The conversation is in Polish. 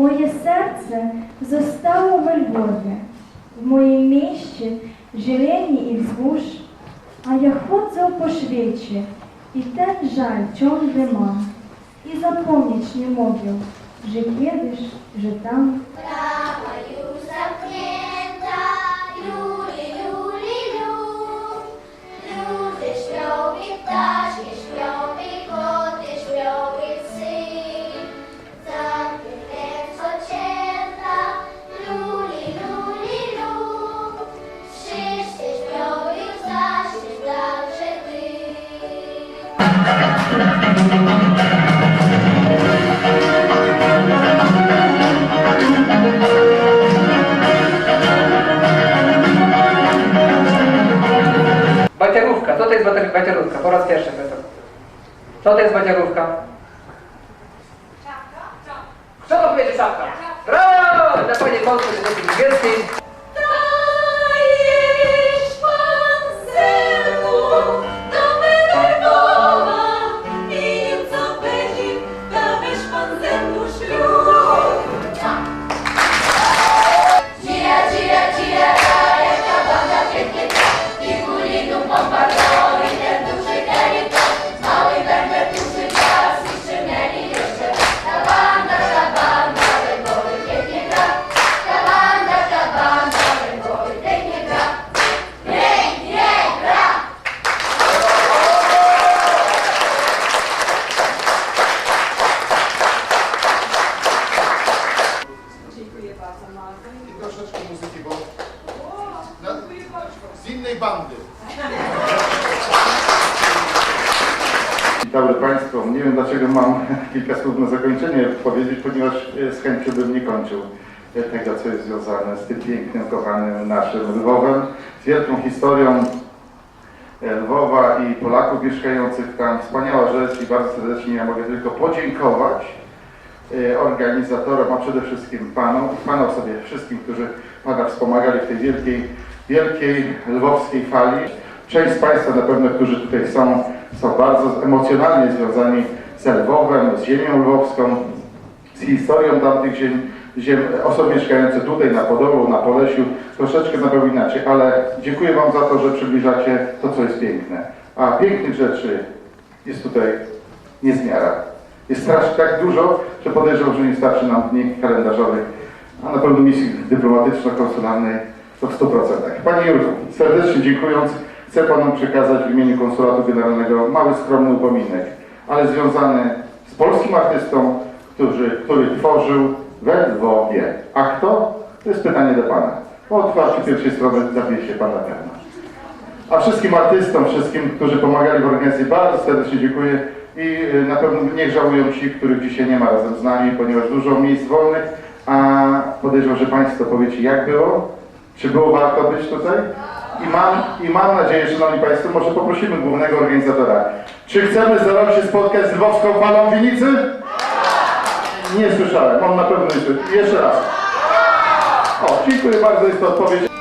Moje serce zostało we Lwowie, w moim mieście zieleni i wzgórz, a ja chodzę po świecie i ten żal ciągle mam. I zapomnieć nie mogę, że kiedyś, że Po raz pierwszy pytam. Co to jest baciarówka? Kto to powiedzie czapka? Brawo! Dla pani Polski Edycji Angielskiej. Dajesz troszeczkę muzyki, bo na, z innej bandy. Dobry Państwu. Nie wiem dlaczego mam kilka słów na zakończenie powiedzieć, ponieważ e, z chęcią bym nie kończył e, tego, co jest związane z tym pięknym, kochanym naszym Lwowem, z wielką historią e, Lwowa i Polaków mieszkających tam. Wspaniała rzecz i bardzo serdecznie ja mogę tylko podziękować organizatorom, a przede wszystkim Panom, Panom sobie wszystkim, którzy Pana wspomagali w tej wielkiej, wielkiej lwowskiej fali. Część z Państwa na pewno, którzy tutaj są, są bardzo emocjonalnie związani z Lwowem, z ziemią lwowską, z historią tamtych ziem, ziem osób mieszkających tutaj na Podolu, na Polesiu, troszeczkę na pewno inaczej, ale dziękuję Wam za to, że przybliżacie to, co jest piękne. A pięknych rzeczy jest tutaj niezmiara. Jest strasznie tak dużo, że podejrzewam, że nie starczy nam dni kalendarzowych, a na pewno misji dyplomatyczno-konsularnej to w 100%. Panie Jurku, serdecznie dziękując, chcę Panu przekazać w imieniu Konsulatu Generalnego mały, skromny upominek, ale związany z polskim artystą, który, który tworzył we Lwowie. A kto? To jest pytanie do Pana. Po otwarciu pierwszej strony zawie się Pan na pewno. A wszystkim artystom, wszystkim, którzy pomagali w organizacji, bardzo serdecznie dziękuję i y, na pewno niech żałują ci, których dzisiaj nie ma razem z nami, ponieważ dużo miejsc wolnych, a podejrzewam, że Państwo powiecie, jak było, czy było warto być tutaj? I mam, I mam nadzieję, Szanowni Państwo, może poprosimy głównego organizatora. Czy chcemy za rok się spotkać z Lwowską Falą Winicy? Nie słyszałem, on na pewno nie. Jeszcze raz. O, dziękuję bardzo, jest to odpowiedź.